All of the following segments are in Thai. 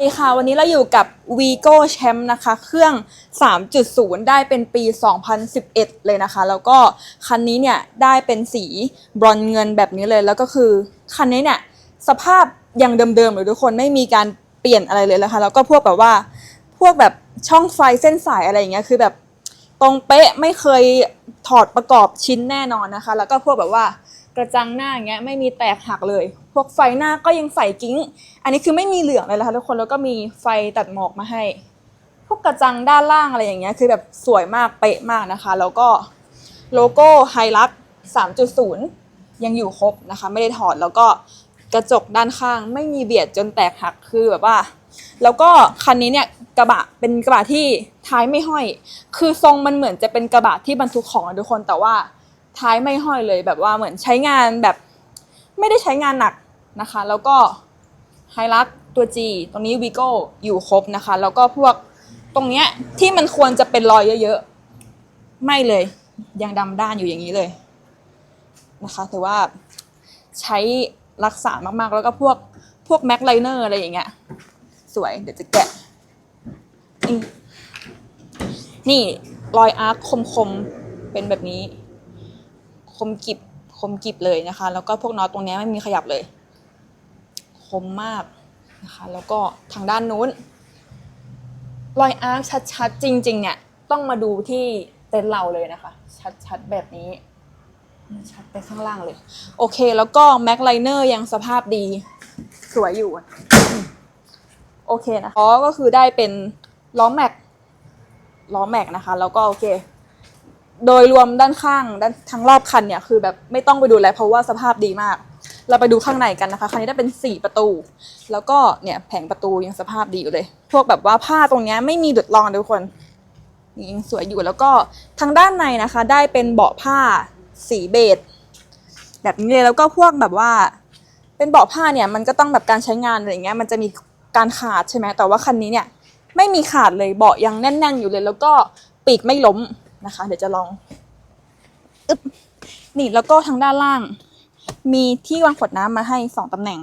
ดีค่ะวันนี้เราอยู่กับ Vigo Champ นะคะ เครื่อง 3.0 ได้เป็นปี 2011 เลยนะคะ แล้วก็คันนี้เนี่ยได้เป็นสีบรอนเงินแบบนี้เลย แล้วก็คือคันนี้เนี่ยสภาพยังเดิมๆเลยทุกคนไม่มีการเปลี่ยนอะไรเลยนะคะ แล้วก็พวกแบบว่าพวกแบบช่องไฟเส้นสายอะไรอย่างเงี้ยคือแบบตรงเป๊ะไม่เคยถอดประกอบชิ้นแน่นอนนะคะ แล้วก็พวกแบบว่า ระจังหน้าอย่างเงี้ยไม่มีแตกหักเลย พวกไฟหน้าก็ยังใส่กิ้ง อันนี้คือไม่มีเหลืองเลยนะคะทุกคนแล้วก็มีไฟตัดหมอกมาให้ พวกกระจังด้านล่างอะไรอย่างเงี้ยคือแบบสวยมากเป๊ะมากนะคะ แล้วก็โลโก้ไฮลัก3.0 ยังอยู่ครบนะคะ ไม่ได้ถอดแล้วก็กระจกด้านข้าง ไม่มีเบียดจนแตกหักคือแบบว่า แล้วก็คันนี้เนี่ยกระบะเป็นกระบะที่ท้ายไม่ห้อย คือทรงมันเหมือนจะเป็นกระบะที่บรรทุกของอะทุกคนแต่ว่า ท้ายไม่ห้อยเลยแบบว่าเหมือนใช้งานแบบไม่ได้ใช้งานหนักนะคะ แล้วก็ไฮลักตัว G ตรงนี้วีโก้อยู่ครบนะคะ แล้วก็พวกตรงเนี้ยที่มันควรจะเป็นรอยเยอะๆ ไม่เลย ยังดำด้านอยู่อย่างนี้เลยนะคะถือว่าใช้รักษามากๆ แล้วก็พวกพวกแม็กไลเนอร์อะไรอย่างเงี้ย สวยเดี๋ยวจะแกะ นี่รอยอาร์คคมๆ เป็นแบบนี้ คมกิบคมกิบเลยนะคะ แล้วก็พวกน็อตตรงนี้ไม่มีขยับเลย คมมากนะคะ แล้วก็ทางด้านนู้นรอยอาร์คชัดๆ จริง ๆ เนี่ย ต้องมาดูที่เต็นท์เราเลยนะคะ ชัดๆ แบบนี้ ชัดไปข้างล่างเลย โอเค แล้วก็แม็กไลเนอร์ยังสภาพดี สวยอยู่ โอเคนะคะล้อก็คือได้เป็นล้อแม็กล้อแม็กนะคะ แล้วก็โอเค โดยรวมด้านข้างด้านทั้งรอบคันเนี่ยคือแบบไม่ต้องไปดูแลเพราะว่าสภาพดีมาก เราไปดูข้างในกันนะคะคันนี้ได้เป็นสี่ประตู แล้วก็เนี่ยแผงประตูยังสภาพดีอยู่เลย พวกแบบว่าผ้าตรงนี้ไม่มีดุดรองทุกคนยังสวยอยู่แล้วก็ทางด้านในนะคะ ได้เป็นเบาะผ้าสีเบจแบบนี้เลยแล้วก็พวกแบบว่า เป็นเบาะผ้าเนี่ยมันก็ต้องแบบการใช้งานอะไรเงี้ยมันจะมีการขาดใช่ไหมแต่ว่าคันนี้เนี่ยไม่มีขาดเลยเบาะยังแน่น ๆ อยู่เลย แล้วก็ปีกไม่ล้ม นะคะ เดี๋ยวจะลองอึ๊บนี่แล้วก็ทางด้านล่าง มีที่วางขวดน้ำมาให้สองตำแหน่ง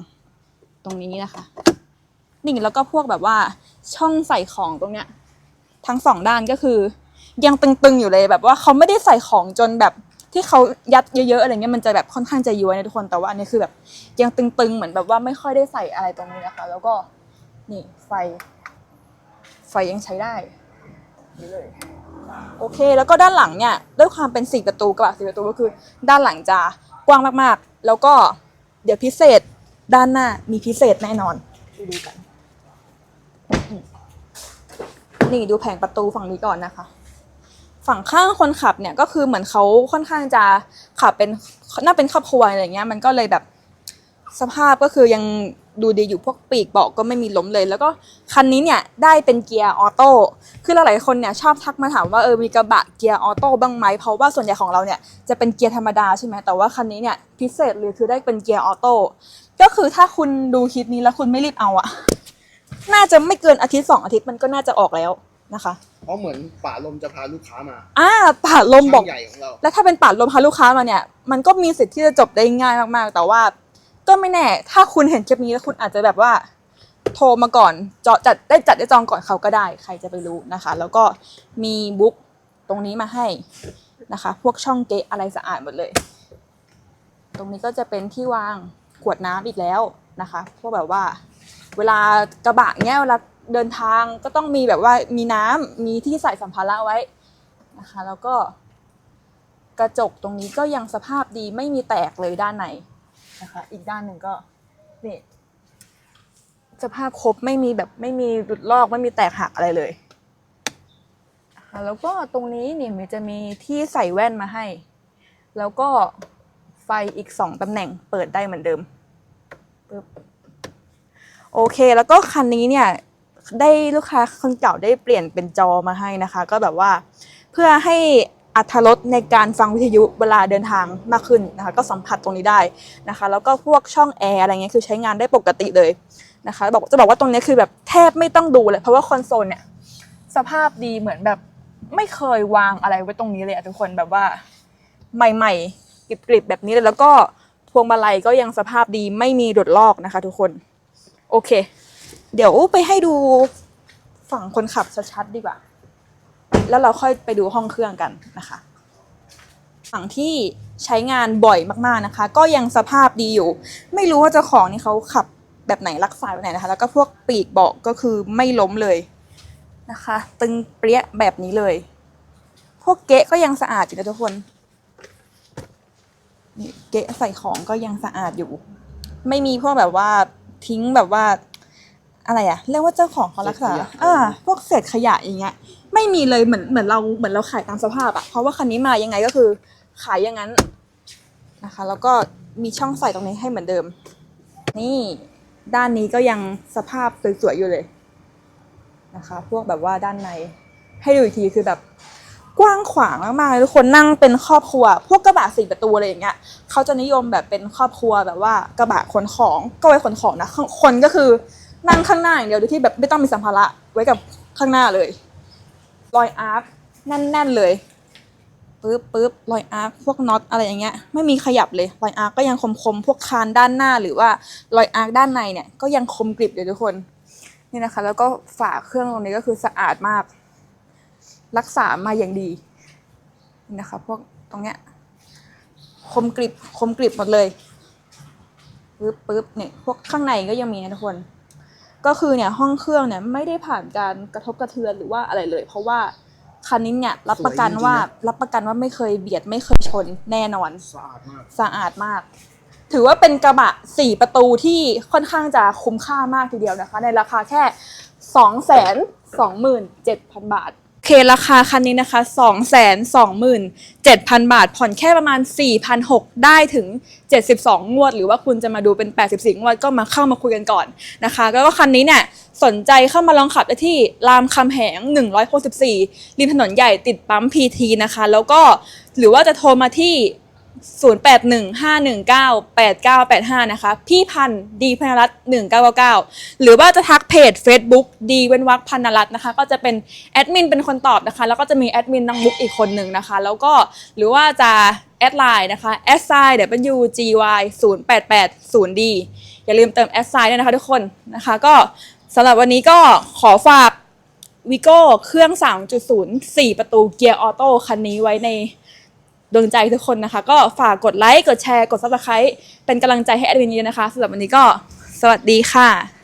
ตรงนี้นะคะ นี่แล้วก็พวกแบบว่าช่องใส่ของตรงเนี้ย ทั้งสองด้านก็คือ ยังตึงๆอยู่เลยแบบว่าเขาไม่ได้ใส่ของจนแบบที่เขายัดเยอะๆอะไรเงี้ยมันจะแบบค่อนข้างจะย้วยนะทุกคนแต่ว่าอันนี้คือแบบยังตึงๆเหมือนแบบว่าไม่ค่อยได้ใส่อะไรตรงนี้นะคะ แล้วก็นี่ไฟ ไฟยังใช้ได้นี่เลย โอเค แล้วก็ด้านหลังเนี่ยด้วยความเป็นสี่ประตูกระบะสี่ประตูก็คือ ด้านหลังจะกว้างมากๆ แล้วก็เดี๋ยวพิเศษด้านหน้ามีพิเศษแน่นอนไปดูกัน นี่ดูแผงประตูฝั่งนี้ก่อนนะคะ ฝั่งข้างคนขับเนี่ยก็คือเหมือนเขาค่อนข้างจะขับเป็นน่าเป็นครอบครัวอะไรเงี้ย มันก็เลยแบบสภาพก็คือยัง ดูดีอยู่พวกปีกเบาะก็ไม่มีล้มเลย แล้วก็คันนี้เนี่ยได้เป็นเกียร์ออโต้คือหลายๆคนเนี่ยชอบทักมาถามว่าเออมีกระบะเกียร์ออโต้บ้างไหมเพราะว่าส่วนใหญ่ของเราเนี่ยจะเป็นเกียร์ธรรมดาใช่ไหมแต่ว่าคันนี้เนี่ยพิเศษเลยคือได้เป็นเกียร์ออโต้ก็คือถ้าคุณดูคลิปนี้แล้วคุณไม่รีบเอาอะน่าจะไม่เกินอาทิตย์สองอาทิตย์มันก็น่าจะออกแล้วนะคะเพราะเหมือนป่าลมจะพาลูกค้ามาอ่าป่าลมบอกช่างใหญ่ของเราแล้วถ้าเป็นป่าลมพาลูกค้ามาเนี่ย มันก็มีสิทธิ์ที่จะจบได้ง่ายมากๆ แต่ว่า ก็ไม่แน่ ถ้าคุณเห็นคลิปนี้แล้วคุณอาจจะแบบว่า โทรมาก่อนจอจัดได้จัดได้จองก่อนเขาก็ได้ ใครจะไปรู้นะคะ แล้วก็มีบุ๊กตรงนี้มาให้นะคะ พวกช่องเกะอะไรสะอาดหมดเลย ตรงนี้ก็จะเป็นที่วางขวดน้ำอีกแล้วนะคะ พวกแบบว่า เวลากระบะเนี้ยเวลาเดินทางก็ต้องมีแบบว่ามีน้ำมีที่ใส่สัมภาระไว้นะคะ แล้วก็กระจกตรงนี้ก็ยังสภาพดีไม่มีแตกเลยด้านใน นะคะ อีกด้านหนึ่งก็นี่สภาพครบไม่มีแบบไม่มีหลุดลอกไม่มีแตกหักอะไรเลยนะคะแล้วก็ตรงนี้เนี่ยมันจะมีที่ใส่แว่นมาให้ แล้วก็ไฟอีกสองตำแหน่งเปิดได้เหมือนเดิมปึ๊บโอเค แล้วก็คันนี้เนี่ยได้ลูกค้าคนเก่าได้เปลี่ยนเป็นจอมาให้นะคะ ก็แบบว่าเพื่อให้ อัธรสในการฟังวิทยุเวลาเดินทางมากขึ้นนะคะ ก็สัมผัสตรงนี้ได้นะคะ แล้วก็พวกช่องแอร์อะไรเงี้ยคือใช้งานได้ปกติเลยนะคะบอกจะบอกว่าตรงนี้คือแบบแทบไม่ต้องดูเลย เพราะว่าคอนโซลเนี่ยสภาพดีเหมือนแบบไม่เคยวางอะไรไว้ตรงนี้เลยอะทุกคนแบบว่า ใหม่ๆกริบๆแบบนี้เลยแล้วก็พวงมาลัยก็ยังสภาพดีไม่มีหลุดลอกนะคะ ทุกคน โอเค เดี๋ยวไปให้ดูฝั่งคนขับชัดๆดีกว่า แล้วเราค่อยไปดูห้องเครื่องกันนะคะฝั่งที่ใช้งานบ่อยมากๆนะคะ ก็ยังสภาพดีอยู่ ไม่รู้ว่าเจ้าของนี่เขาขับแบบไหนรักษาแบบไหนนะคะ แล้วก็พวกปีกเบาะก็คือไม่ล้มเลยนะคะ ตึงเปรี้ยแบบนี้เลย พวกเกะก็ยังสะอาดอยู่นะทุกคนนี่เกะใส่ของก็ยังสะอาดอยู่ ไม่มีพวกแบบว่าทิ้งแบบว่า อะไรอะเรียกว่าเจ้าของเขารักษาเศษขยะอ่าพวกเศษขยะอย่างเงี้ย ไม่มีเลยเหมือนเหมือนเราเหมือนเราขายตามสภาพอะเพราะว่าคันนี้มายังไงก็คือขายอย่างนั้นนะคะ แล้วก็มีช่องใส่ตรงนี้ให้เหมือนเดิม นี่ด้านนี้ก็ยังสภาพสวยๆอยู่เลยนะคะ พวกแบบว่าด้านในให้ดูอีกทีคือแบบกว้างขวางมากๆเลยทุกคนนั่งเป็นครอบครัว พวกกระบะสี่ประตูอะไรอย่างเงี้ยเขาจะนิยมแบบเป็นครอบครัวแบบว่ากระบะขนของก็ไว้ขนของนะคนก็คือนั่งข้างหน้าอย่างเดียวโดยที่แบบไม่ต้องมีสัมภาระไว้กับข้างหน้าเลย รอยอาร์คแน่นๆเลยปึ๊บปึ๊บรอยอาร์คพวกน็อตอะไรอย่างเงี้ยไม่มีขยับเลยรอยอาร์คก็ยังคมๆพวกคานด้านหน้าหรือว่ารอยอาร์คด้านในเนี่ยก็ยังคมกริบเลยทุกคนนี่นะคะ แล้วก็ฝาเครื่องตรงนี้ก็คือสะอาดมาก รักษามาอย่างดีนี่นะคะ พวกตรงเนี้ยคมกริบคมกริบหมดเลยปึ๊บปึ๊บเนี่ยพวกข้างในก็ยังมีนะทุกคน ก็คือเนี่ยห้องเครื่องเนี่ยไม่ได้ผ่านการกระทบกระเทือนหรือว่าอะไรเลย เพราะว่าคันนี้เนี่ยรับประกันว่าสวยจริงๆนะรับประกันว่าไม่เคยเบียดไม่เคยชนแน่นอนสะอาดมากสะอาดมาก ถือว่าเป็นกระบะสี่ประตูที่ค่อนข้างจะคุ้มค่ามากทีเดียวนะคะ ในราคาแค่สองแสนสองหมื่นเจ็ดพันบาทโอ เคราคาคันนี้นะคะสองแสนสองหมื่นเจ็ดพันบาท ผ่อนแค่ประมาณ 4 6 0 0 ได้ถึง 72 งวด หรือว่าคุณจะมาดูเป็น 84 งวด ก็มาเข้ามาคุยกันก่อนนะคะ แล้วก็คันนี้เนี่ยสนใจเข้ามาลองขับได้ที่รามคำแหง 164 ริมถนนใหญ่ติดปั๊มพีทนะคะ แล้วก็หรือว่าจะโทรมาที่ 0815198985 นะคะ พี่พันธ์ดีพนรัตน์1999 หรือว่าจะทักเพจ Facebook ดีเว้นวักพันรัตน์นะคะ ก็จะเป็นแอดมินเป็นคนตอบนะคะ แล้วก็จะมีแอดมินน้องมุกอีกคนหนึ่งนะคะ แล้วก็หรือว่าจะแอดไลน์นะคะแอดไซน์ WGY 0880D อย่าลืมเติมแอดไซน์ด้วยนะคะทุกคนนะคะ ก็สำหรับวันนี้ก็ขอฝากวิโก้เครื่อง 3.0 4 ประตูเกียร์ออโต้คันนี้ไว้ใน ดวงใจทุกคนนะคะ ก็ฝากกดไลค์ กดแชร์ กด subscribe เป็นกำลังใจให้แอดมินเยอะนะคะสำหรับวันนี้ก็สวัสดีค่ะ